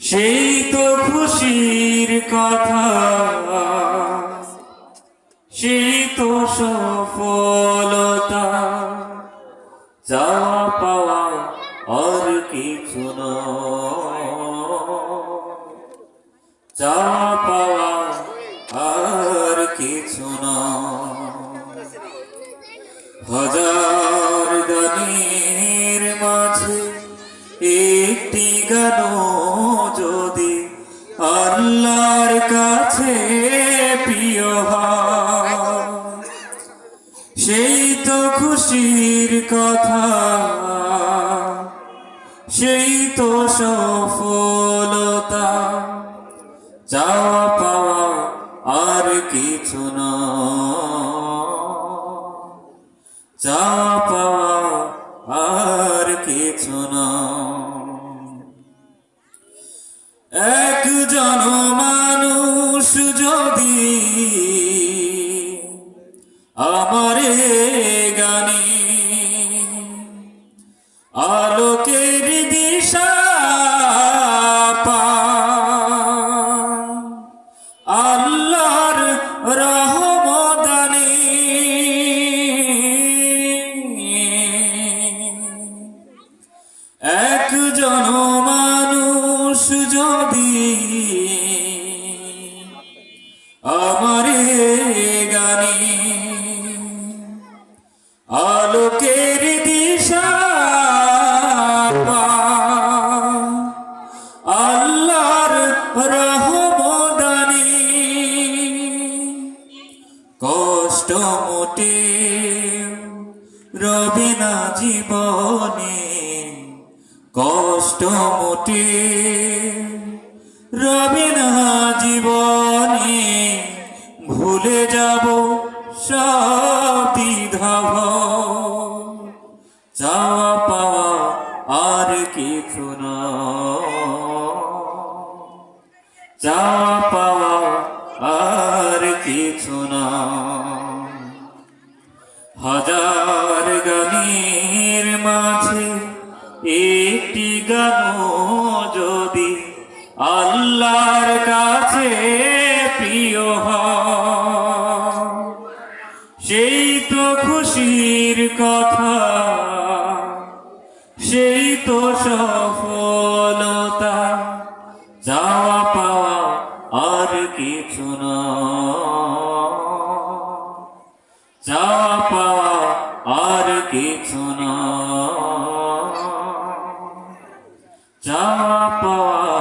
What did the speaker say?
সেই তো খুশির কথা, সেই তো সফলতা যাওয়া পাওয়া আর কিছু যাওয়া পাওয়া আর কিছু হাজার একটি যদি আল্লাহর কাছে প্রিয় সেই তো খুশির কথা, সেই তো সফলতা, যাওয়া পাওয়া আর কিছু না যাওয়া একজন মানুষ যদি আমারে গানি আলোকের দিশা আল্লাহর রহমদানি যদি আমারে গানি আলোকের দিশা আল্লাহর রহমদানি কষ্ট মোটে রবে না জীবনে। কষ্ট মোটে রবে জীবনে, ভুলে যাব সব দ্বিধাভ। যাওয়া পাওয়া আর কিছু না। যাওয়া পাওয়া আর কিছু না। হাজার গানের মাঝে একটি গান যদি আল্লাহর কাছে প্রিয় সেই তো খুশির কথা, সেই তো সফলতা, যাওয়া পাওয়া আর কিছু না যাওয়া পাওয়া আর কিছু পাওয়া